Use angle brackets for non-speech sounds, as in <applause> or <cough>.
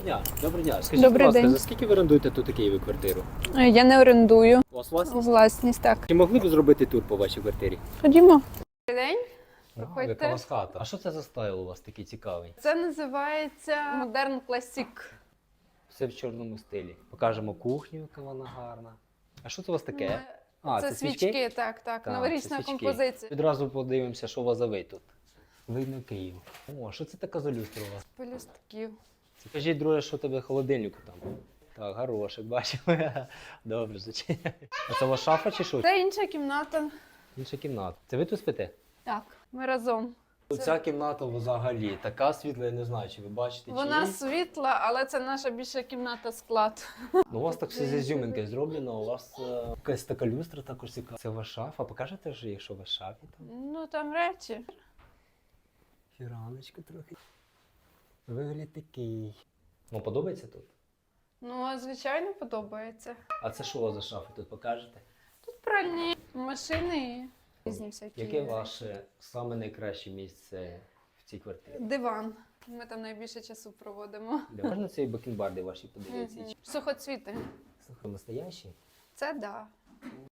Доброго дня. Доброго дня. Скажіть, Добрий будь ласка, день. за скільки ви орендуєте тут у Києві квартиру? Е, Я не орендую У вас власність? власність, так. Чи могли б зробити тур по вашій квартирі? Ходімо. Добрий день. Проходьте. яка у вас хата. А що це за стайл у вас такий цікавий? Це називається модерн класік. Все в чорному стилі. Покажемо кухню, яка вона гарна. А що це у вас таке? А, це, свічки, так, так. Так, Новорічна свічки. композиція. Відразу подивимося, що у вас за вид тут. Видно Київ. О, що це така за люстра у вас? Полюстків. Скажіть, друге, що тебе в холодильнику там? Так, горошек, бачимо. <laughs> Добре, звичайно. А це у вас шафа чи що? Це інша кімната. Інша кімната. Це ви тут спите? Так. Ми разом. Ця кімната взагалі така світла, я не знаю, чи ви бачите, Вона чи ні. світла, але це наша більша кімната склад. Ну, у вас так все з ізюминкою зроблено, у вас е, якась така люстра також цікава. Це ваша шафа. Покажете ж, якщо у вас шафі там? Ну там речі. Фіраночка трохи. Вигляд такий. Вам подобається тут? Ну, звичайно, подобається. А це що у вас за шафи тут покажете? Тут пральні машини і різні всякі. Яке ваше саме найкраще місце в цій квартирі? Диван. Ми там найбільше часу проводимо. Де можна ці бакенбарди ваші подивитися? Мгм. Сухоцвіти. Слухай, настоящі? Це да.